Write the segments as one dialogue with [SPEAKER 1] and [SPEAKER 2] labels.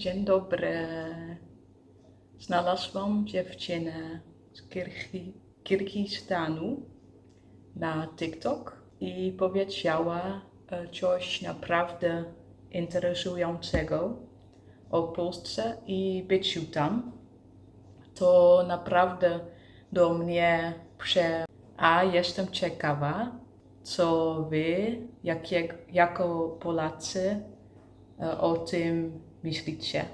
[SPEAKER 1] Dzień dobry. Znalazłam dziewczynę z Kirgi- Kirgistanu na TikTok i powiedziała e, coś naprawdę interesującego o Polsce i byciu tam. To naprawdę do mnie prze... A jestem ciekawa, co wy, jakie, jako Polacy, e, o tym myślicie.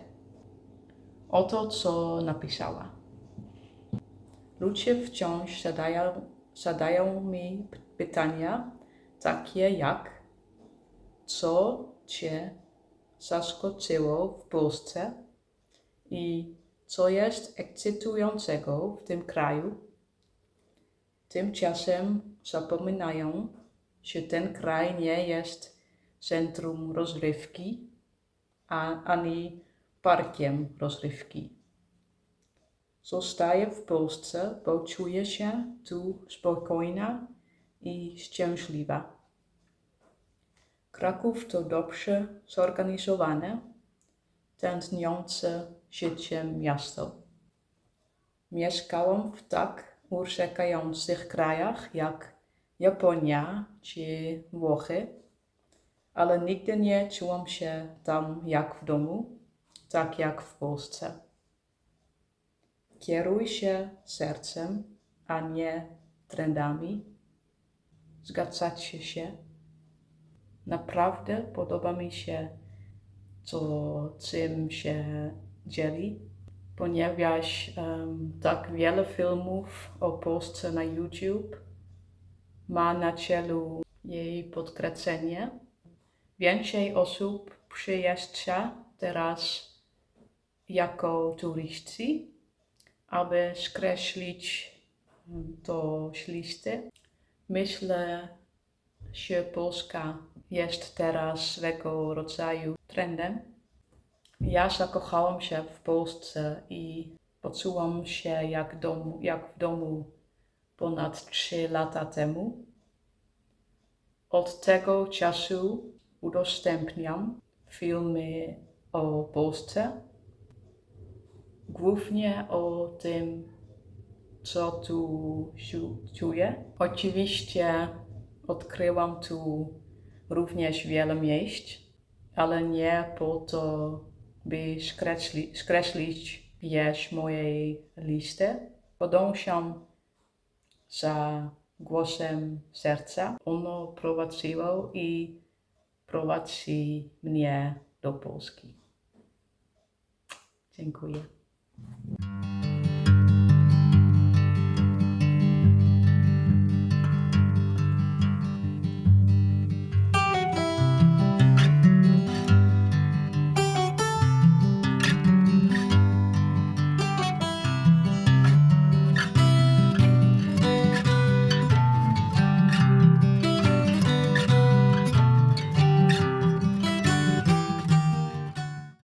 [SPEAKER 1] Oto co napisała. Ludzie wciąż zadają, zadają mi pytania takie jak co cię zaskoczyło w Polsce i co jest ekscytującego w tym kraju. Tymczasem zapominają, że ten kraj nie jest centrum rozrywki, a, ani parkiem rozrywki. Zostaję w Polsce, bo czuję się tu spokojna i szczęśliwa. Kraków to dobrze zorganizowane, tętniące życiem miasto. Mieszkałam w tak urzekających krajach jak Japonia czy Włochy, ale nigdy nie czułam się tam jak w domu, tak jak w Polsce. Kieruj się sercem, a nie trendami. Zgadzacie się? Naprawdę podoba mi się to, czym się dzieli, ponieważ em, tak wiele filmów o Polsce na YouTube ma na celu jej podkręcenie. Więcej osób przyjeżdża teraz jako turyści, aby skreślić mm, to listy. Myślę, że Polska jest teraz swego rodzaju trendem. Ja zakochałam się w Polsce i poczułam się jak, domu, jak w domu ponad 3 lata temu. Od tego czasu udostępniam filmy o Polsce, głównie o tym, co tu czu- czuję. Oczywiście odkryłam tu również wiele miejsc, ale nie po to, by skreśli, skreślić je z mojej listy. Podążam za głosem serca. Ono prowadziło i prowadzi mnie do Polski. Dziękuję.